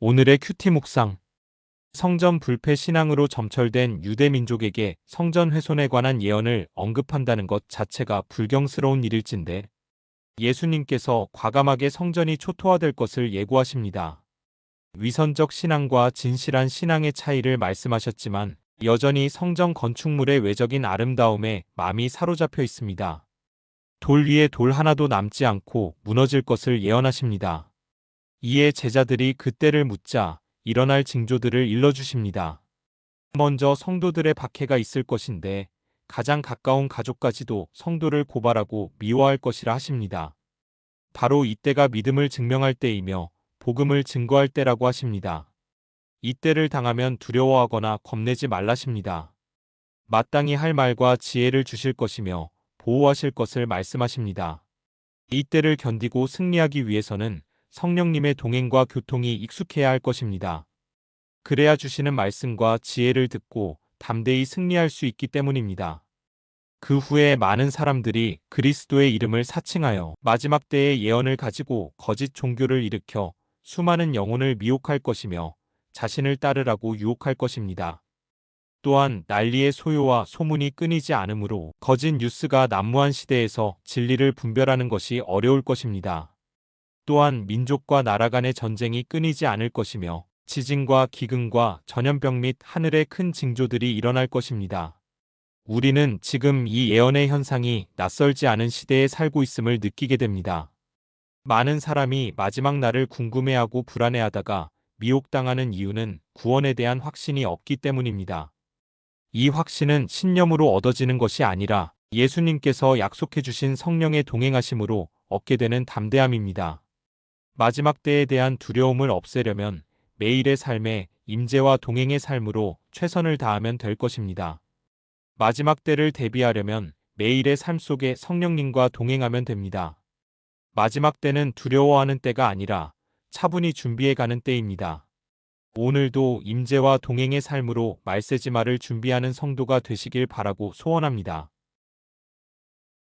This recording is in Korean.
오늘의 큐티 묵상. 성전 불패 신앙으로 점철된 유대 민족에게 성전 훼손에 관한 예언을 언급한다는 것 자체가 불경스러운 일일진데 예수님께서 과감하게 성전이 초토화될 것을 예고하십니다. 위선적 신앙과 진실한 신앙의 차이를 말씀하셨지만 여전히 성전 건축물의 외적인 아름다움에 마음이 사로잡혀 있습니다. 돌 위에 돌 하나도 남지 않고 무너질 것을 예언하십니다. 이에 제자들이 그때를 묻자 일어날 징조들을 일러주십니다. 먼저 성도들의 박해가 있을 것인데 가장 가까운 가족까지도 성도를 고발하고 미워할 것이라 하십니다. 바로 이때가 믿음을 증명할 때이며 복음을 증거할 때라고 하십니다. 이때를 당하면 두려워하거나 겁내지 말라십니다. 마땅히 할 말과 지혜를 주실 것이며 보호하실 것을 말씀하십니다. 이때를 견디고 승리하기 위해서는 성령님의 동행과 교통이 익숙해야 할 것입니다. 그래야 주시는 말씀과 지혜를 듣고 담대히 승리할 수 있기 때문입니다. 그 후에 많은 사람들이 그리스도의 이름을 사칭하여 마지막 때의 예언을 가지고 거짓 종교를 일으켜 수많은 영혼을 미혹할 것이며 자신을 따르라고 유혹할 것입니다. 또한 난리의 소요와 소문이 끊이지 않으므로 거짓 뉴스가 난무한 시대에서 진리를 분별하는 것이 어려울 것입니다. 또한 민족과 나라 간의 전쟁이 끊이지 않을 것이며 지진과 기근과 전염병 및 하늘의 큰 징조들이 일어날 것입니다. 우리는 지금 이 예언의 현상이 낯설지 않은 시대에 살고 있음을 느끼게 됩니다. 많은 사람이 마지막 날을 궁금해하고 불안해하다가 미혹당하는 이유는 구원에 대한 확신이 없기 때문입니다. 이 확신은 신념으로 얻어지는 것이 아니라 예수님께서 약속해 주신 성령의 동행하심으로 얻게 되는 담대함입니다. 마지막 때에 대한 두려움을 없애려면 매일의 삶에 임재와 동행의 삶으로 최선을 다하면 될 것입니다. 마지막 때를 대비하려면 매일의 삶 속에 성령님과 동행하면 됩니다. 마지막 때는 두려워하는 때가 아니라 차분히 준비해 가는 때입니다. 오늘도 임재와 동행의 삶으로 말세지마를 준비하는 성도가 되시길 바라고 소원합니다.